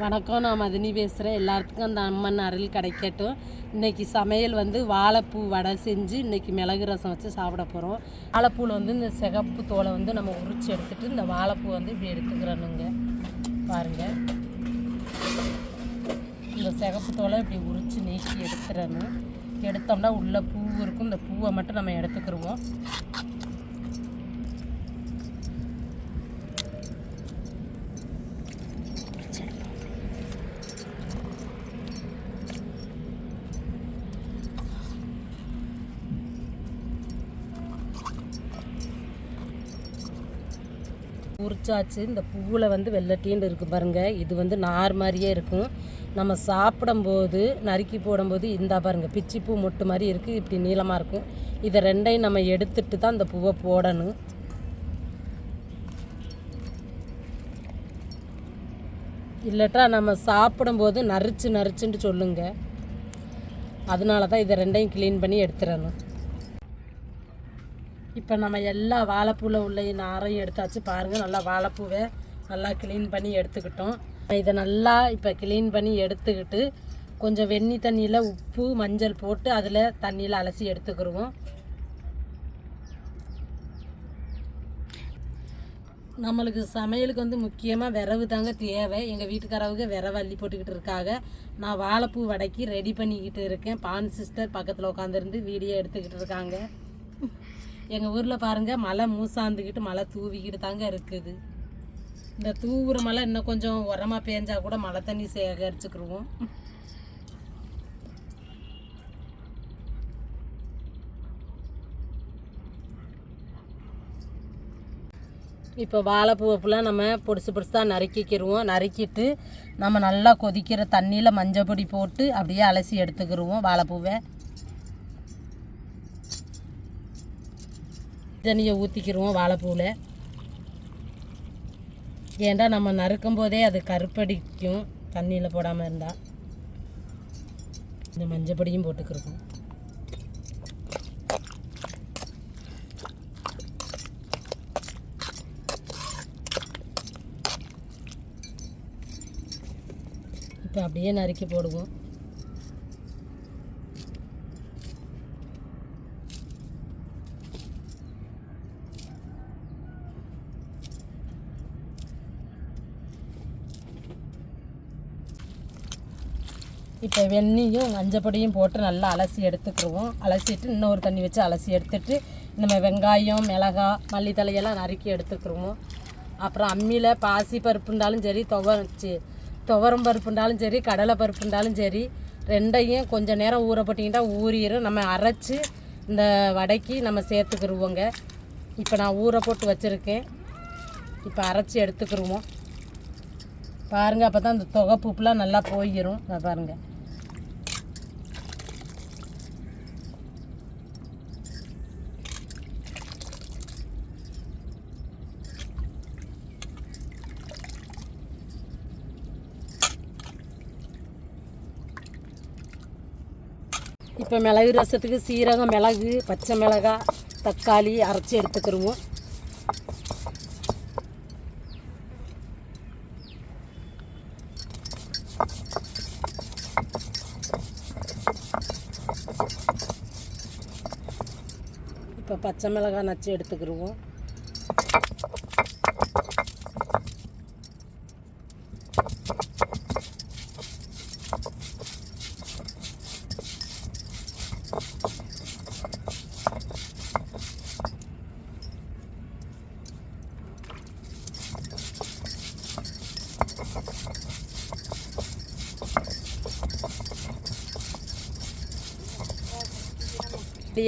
வணக்கம் நான் மதினி பேசுகிறேன் எல்லாத்துக்கும் அந்த அம்மன் அருள் கிடைக்கட்டும். இன்றைக்கி சமையல் வந்து வாழைப்பூ வடை செஞ்சு இன்னைக்கு மிளகு ரசம் வச்சு சாப்பிட போகிறோம் வாழைப்பூவில் வந்து இந்த சிகப்பு தோலை வந்து நம்ம உரிச்சு எடுத்துகிட்டு இந்த வாழைப்பூ வந்து இப்படி எடுத்துக்கிறணுங்க. பாருங்கள் இந்த சிகப்பு தோலை இப்படி உரிச்சு நீக்கி எடுத்துடணும். எடுத்தோம்னா உள்ள பூ இருக்கும். இந்த பூவை மட்டும் நம்ம எடுத்துக்கிடுவோம் உரிச்சாச்சு இந்த பூவில் வந்து வெள்ளட்டின்னு இருக்குது பாருங்கள் இது வந்து நார் மாதிரியே இருக்கும். நம்ம சாப்பிடும்போது நறுக்கி போடும்போது இந்தா பாருங்கள் பிச்சி பூ மொட்டு மாதிரி இருக்குது இப்படி நீளமாக இருக்கும். இதை ரெண்டையும் நம்ம எடுத்துட்டு தான் இந்த பூவை போடணும். இல்லட்டா நம்ம சாப்பிடும்போது நரிச்சு நரிச்சுன்ட்டு சொல்லுங்கள் அதனால தான் இதை ரெண்டையும் க்ளீன் பண்ணி எடுத்துடணும். இப்போ நம்ம எல்லா வாழைப்பூவில் உள்ள நாரையும் எடுத்தாச்சு பாருங்கள் நல்லா வாழைப்பூவை நல்லா க்ளீன் பண்ணி எடுத்துக்கிட்டோம். இதை நல்லா இப்போ க்ளீன் பண்ணி எடுத்துக்கிட்டு கொஞ்சம் வெந்நி தண்ணியில் உப்பு மஞ்சள் போட்டு அதில் தண்ணியில் அலசி எடுத்துக்கிடுவோம் நம்மளுக்கு சமையலுக்கு வந்து முக்கியமாக விரவு தாங்க தேவை. எங்கள் வீட்டுக்காரவுக்கு விரவு அள்ளி போட்டுக்கிட்டு இருக்காங்க. நான் வாழைப்பூ வடைக்கு ரெடி பண்ணிக்கிட்டு இருக்கேன். பான் சிஸ்டர் பக்கத்தில் உட்காந்துருந்து வீடியோ எடுத்துக்கிட்டு இருக்காங்க. எங்கள் ஊரில் பாருங்கள் மழை மூசாந்துக்கிட்டு மழை தூவிக்கிட்டு தாங்க இருக்குது. இந்த தூவுற மழை இன்னும் கொஞ்சம் உரமாக பேஞ்சா கூட மழை தண்ணி சேகரிச்சுக்கிடுவோம் இப்போ வாழைப்பூவை ஃபுல்லாக நம்ம பொடிசு பொடிசாக நறுக்கிக்கிடுவோம் நறுக்கிட்டு நம்ம நல்லா கொதிக்கிற தண்ணியில் மஞ்சள் பொடி போட்டு அப்படியே அலசி எடுத்துக்கிருவோம் வாழைப்பூவை. தண்ணியை ஊற்றிக்கிருவோம் வாழைப்பூவில். ஏன்டா நம்ம நறுக்கும் போதே அது கருப்படிக்கும் தண்ணியில் போடாமல் இருந்தால் இந்த மஞ்சள் பொடியும் இப்போ அப்படியே நறுக்கி போடுவோம். வெந்நியும் மஞ்சப்பொடியும் போட்டு நல்லா அலசி எடுத்துக்கிடுவோம் அலசிட்டு இன்னொரு தண்ணி வச்சு அலசி எடுத்துட்டு நம்ம வெங்காயம் மிளகா மல்லித்தலையெல்லாம் நறுக்கி எடுத்துக்கிடுவோம் அப்புறம் அம்மியில் பாசி பருப்புண்டாலும் சரி துவச்சி துவரம் பருப்புண்டாலும் சரி கடலை பருப்புண்டாலும் சரி ரெண்டையும் கொஞ்சம் நேரம் ஊற போட்டிங்கன்னா ஊறிடும் நம்ம அரைச்சி இந்த வடைக்கு நம்ம சேர்த்துக்கிடுவோங்க இப்போ நான் ஊற போட்டு வச்சுருக்கேன். இப்போ அரைச்சி எடுத்துக்கிடுவோம் பாருங்கள் அப்போ தான் இந்த தொகைப்பூப்புலாம் நல்லா போயிடும் பாருங்கள் இப்போ மிளகு ரசத்துக்கு சீரகம் மிளகு பச்சை மிளகாய் தக்காளி அரைச்சி எடுத்துக்கிருவோம் இப்போ பச்சை மிளகாய் நச்சு எடுத்துக்கிருவோம்.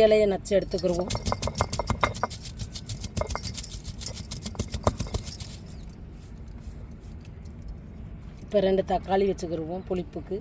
இலையை நச்சு எடுத்துக்கிருவோம். இப்போ ரெண்டு தக்காளி வச்சுக்கிருவோம் புளிப்புக்கு.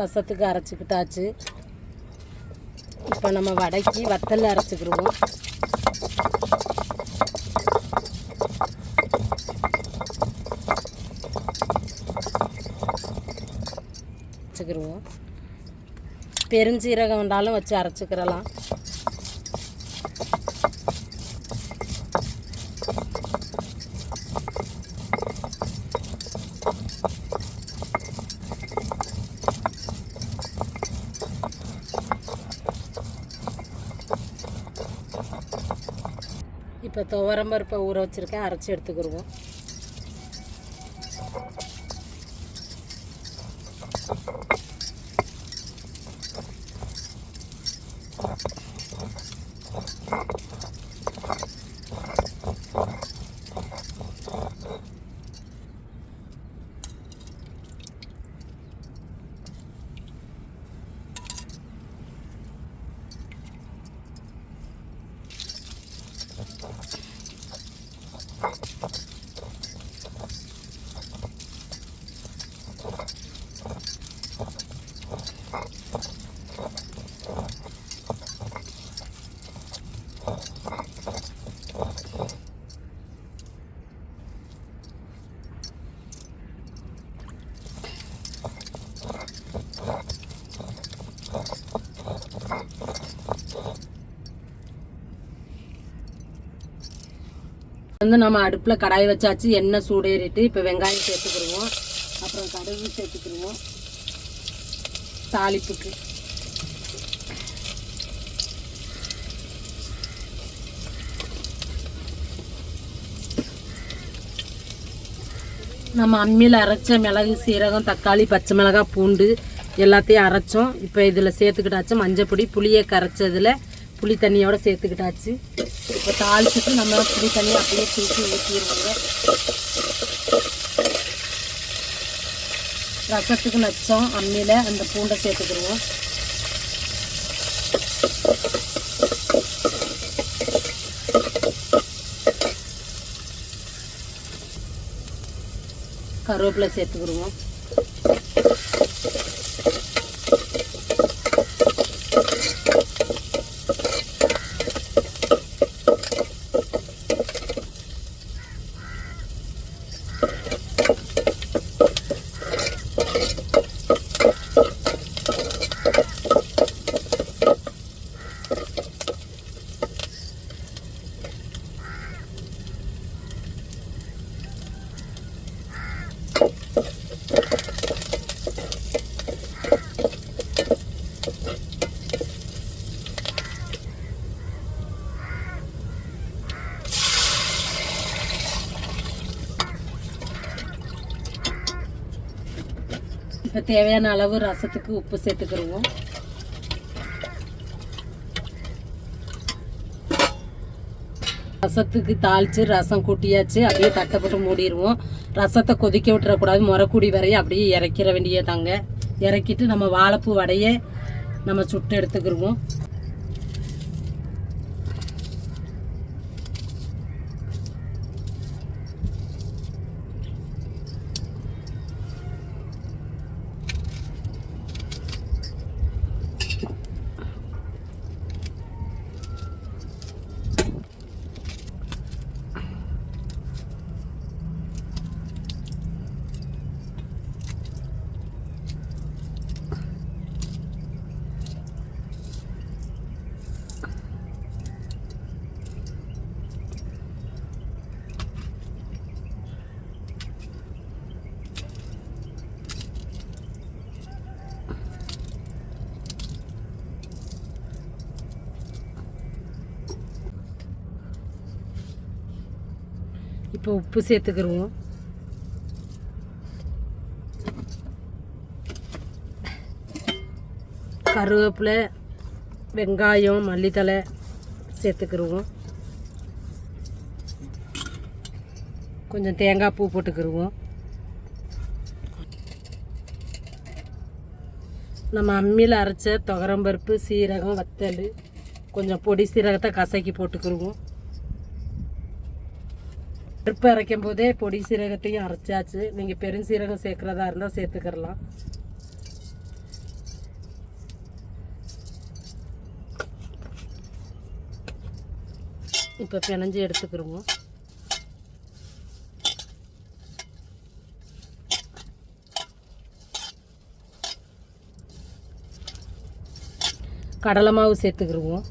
ரசத்துக்கு அரைச்சிக்கிட்டாச்சு. இப்போ நம்ம வடைக்கு வத்தல் அரைச்சிக்கிடுவோம் அரைச்சிக்கிடுவோம் பெருஞ்சீரகம் வந்தாலும் வச்சு அரைச்சிக்கிறலாம் இப்போ துவரம்பருப்பை ஊற வச்சுருக்கேன். அரைச்சி எடுத்துக்கிடுவோம். வந்து நம்ம அடுப்பில் கடாய் வச்சாச்சு எண்ணெய் சூடேறிட்டு இப்போ வெங்காயம் சேர்த்துக்கிடுவோம் அப்புறம் கடுகு சேர்த்துக்கிடுவோம் தாளிப்புக்கு. நம்ம அம்மியில் அரைச்ச மிளகு சீரகம் தக்காளி பச்சை மிளகாய் பூண்டு எல்லாத்தையும் அரைச்சோம். இப்போ இதில் சேர்த்துக்கிட்டாச்சும் மஞ்சப்பொடி. புளியை கரைச்சதில் புளி தண்ணியோட சேர்த்துக்கிட்டாச்சு. இப்போ தாளிச்சிட்டு நம்ம புளி தண்ணி அப்படியே தூக்கி ஊற்றிடுவோங்க ரசத்துக்கு நச்சம் அம்மியில் அந்த பூண்டை சேர்த்துக்கிடுவோம். கருவேப்பிலை சேர்த்துக்கிடுவோம். தேவையான அளவு ரசத்துக்கு உப்பு சேர்த்துக்கிடுவோம் ரசத்துக்கு தாளித்து ரசம் கூட்டியாச்சு அப்படியே தட்டை போட்டு மூடிடுவோம் ரசத்தை கொதிக்க விட்டுறக்கூடாது முறக்குடி வரையும் அப்படியே இறக்கிற வேண்டியதாங்க இறக்கிட்டு நம்ம வாழைப்பூ வடையை நம்ம சுட்டு எடுத்துக்கிடுவோம் இப்போ உப்பு சேர்த்துக்கிடுவோம் கருவேப்பிலை வெங்காயம் மல்லித்தலை சேர்த்துக்கிடுவோம் கொஞ்சம் தேங்காய் பூ போட்டுக்கிடுவோம் நம்ம அம்மியில் அரைச்ச துவரம்பருப்பு சீரகம் வத்தல் கொஞ்சம் பொடி சீரகத்தை கசக்கி போட்டுக்கிடுவோம் பருப்பு அரைக்கும் போதே பொடி சீரகத்தையும் அரைச்சாச்சு. நீங்கள் பெருஞ்சீரகம் சேர்க்குறதா இருந்தால் சேர்த்துக்கிறலாம். இப்போ பிணைஞ்சு எடுத்துக்கிறோங்க கடலை மாவு சேர்த்துக்கிடுவோம்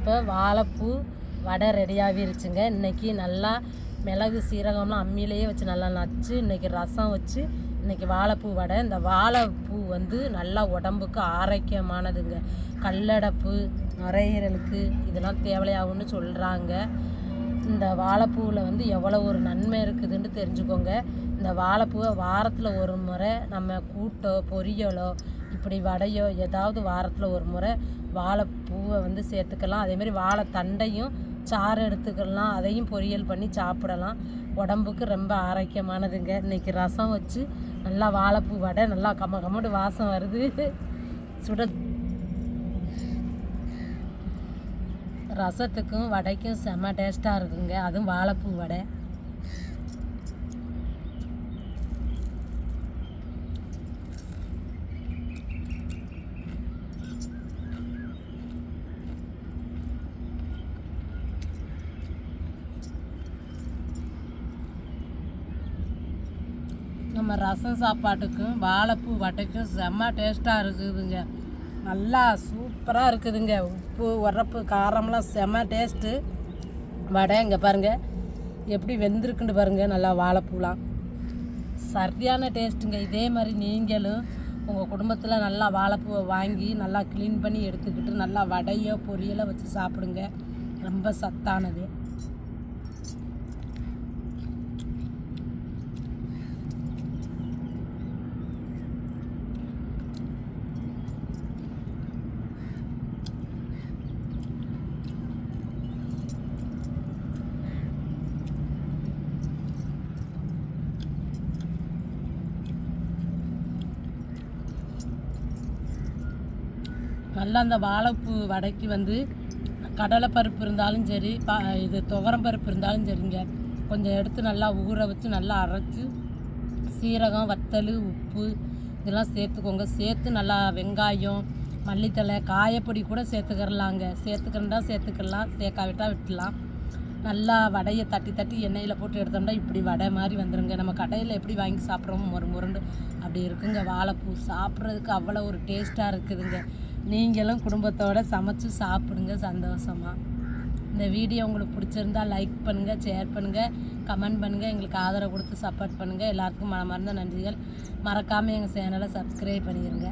இப்போ வாழைப்பூ வடை ரெடியாகிருச்சுங்க இன்றைக்கி நல்லா மிளகு சீரகம்லாம் அம்மியிலேயே வச்சு நல்லா நச்சு இன்றைக்கி ரசம் வச்சு இன்றைக்கி வாழைப்பூ வடை. இந்த வாழைப்பூ வந்து நல்லா உடம்புக்கு ஆரோக்கியமானதுங்க. கல்லடப்பு நுரையீரலுக்கு இதெல்லாம் தேவையாகும்னு சொல்கிறாங்க இந்த வாழைப்பூவில் வந்து எவ்வளோ ஒரு நன்மை இருக்குதுன்னு தெரிஞ்சுக்கோங்க. இந்த வாழைப்பூவை வாரத்தில் ஒரு முறை நம்ம கூட்டோ பொரியலோ இப்படி வடையோ ஏதாவது வாரத்தில் ஒரு முறை வாழைப்பூவை வந்து சேர்த்துக்கலாம். அதேமாதிரி வாழைத்தண்டையும் சாறு எடுத்துக்கலாம். அதையும் பொரியல் பண்ணி சாப்பிடலாம். உடம்புக்கு ரொம்ப ஆரோக்கியமானதுங்க. இன்றைக்கி ரசம் வச்சு நல்லா வாழைப்பூ வடை நல்லா கம்ம கம்மட்டு வாசம் வருது. சுட ரசத்துக்கும் வடைக்கும் செம்ம டேஸ்ட்டாக இருக்குங்க. அதுவும் வாழைப்பூ வடை. நம்ம ரசம் சாப்பாட்டுக்கும் வாழைப்பூ வடைக்கும் செம்ம டேஸ்ட்டாக இருக்குதுங்க. நல்லா சூப்பராக இருக்குதுங்க. உப்பு உரப்பு காரம்லாம் செம்ம டேஸ்ட்டு வடை இங்கே பாருங்கள் எப்படி வெந்திருக்குன்னு பாருங்கள் நல்லா வாழைப்பூலாம். சரியான டேஸ்ட்டுங்க இதே மாதிரி நீங்களும் உங்கள் குடும்பத்தில் நல்லா வாழைப்பூவை வாங்கி நல்லா க்ளீன் பண்ணி எடுத்துக்கிட்டு நல்லா வடையோ பொரியலோ வச்சு சாப்பிடுங்க. ரொம்ப சத்தானது. நல்லா அந்த வாழைப்பூ வடைக்கு வந்து கடலை பருப்பு இருந்தாலும் சரி பா இது துவரம் பருப்பு இருந்தாலும் சரிங்க. கொஞ்சம் எடுத்து நல்லா ஊற வச்சு நல்லா அரைச்சி சீரகம் வத்தல் உப்பு இதெல்லாம் சேர்த்துக்கோங்க. சேர்த்து நல்லா வெங்காயம் மல்லித்தழை காயப்பொடி கூட சேர்த்துக்கிறலாங்க. சேர்த்துக்கிறண்டா சேர்த்துக்கலாம் சேர்க்காவிட்டா விட்டுலாம் நல்லா வடையை தட்டி தட்டி எண்ணெயில் போட்டு எடுத்தோம்னா இப்படி வடை மாதிரி வந்துடுங்க நம்ம கடையில் எப்படி வாங்கி சாப்பிட்றோமோ ஒரு முரண்டு அப்படி இருக்குங்க. வாழைப்பூ சாப்பிட்றதுக்கு அவ்வளோ ஒரு டேஸ்ட்டாக இருக்குதுங்க. நீங்களும் குடும்பத்தோடு சமைச்சு சாப்பிடுங்க சந்தோஷமாக இந்த வீடியோ உங்களுக்கு பிடிச்சிருந்தா லைக் பண்ணுங்கள் ஷேர் பண்ணுங்கள் கமெண்ட் பண்ணுங்கள் எங்களுக்கு ஆதரவு கொடுத்து சப்போர்ட் பண்ணுங்கள் எல்லாத்துக்கும் மனமார்ந்த நன்றிகள். மறக்காமல் எங்கள் சேனலை சப்ஸ்கிரைப் பண்ணிடுங்க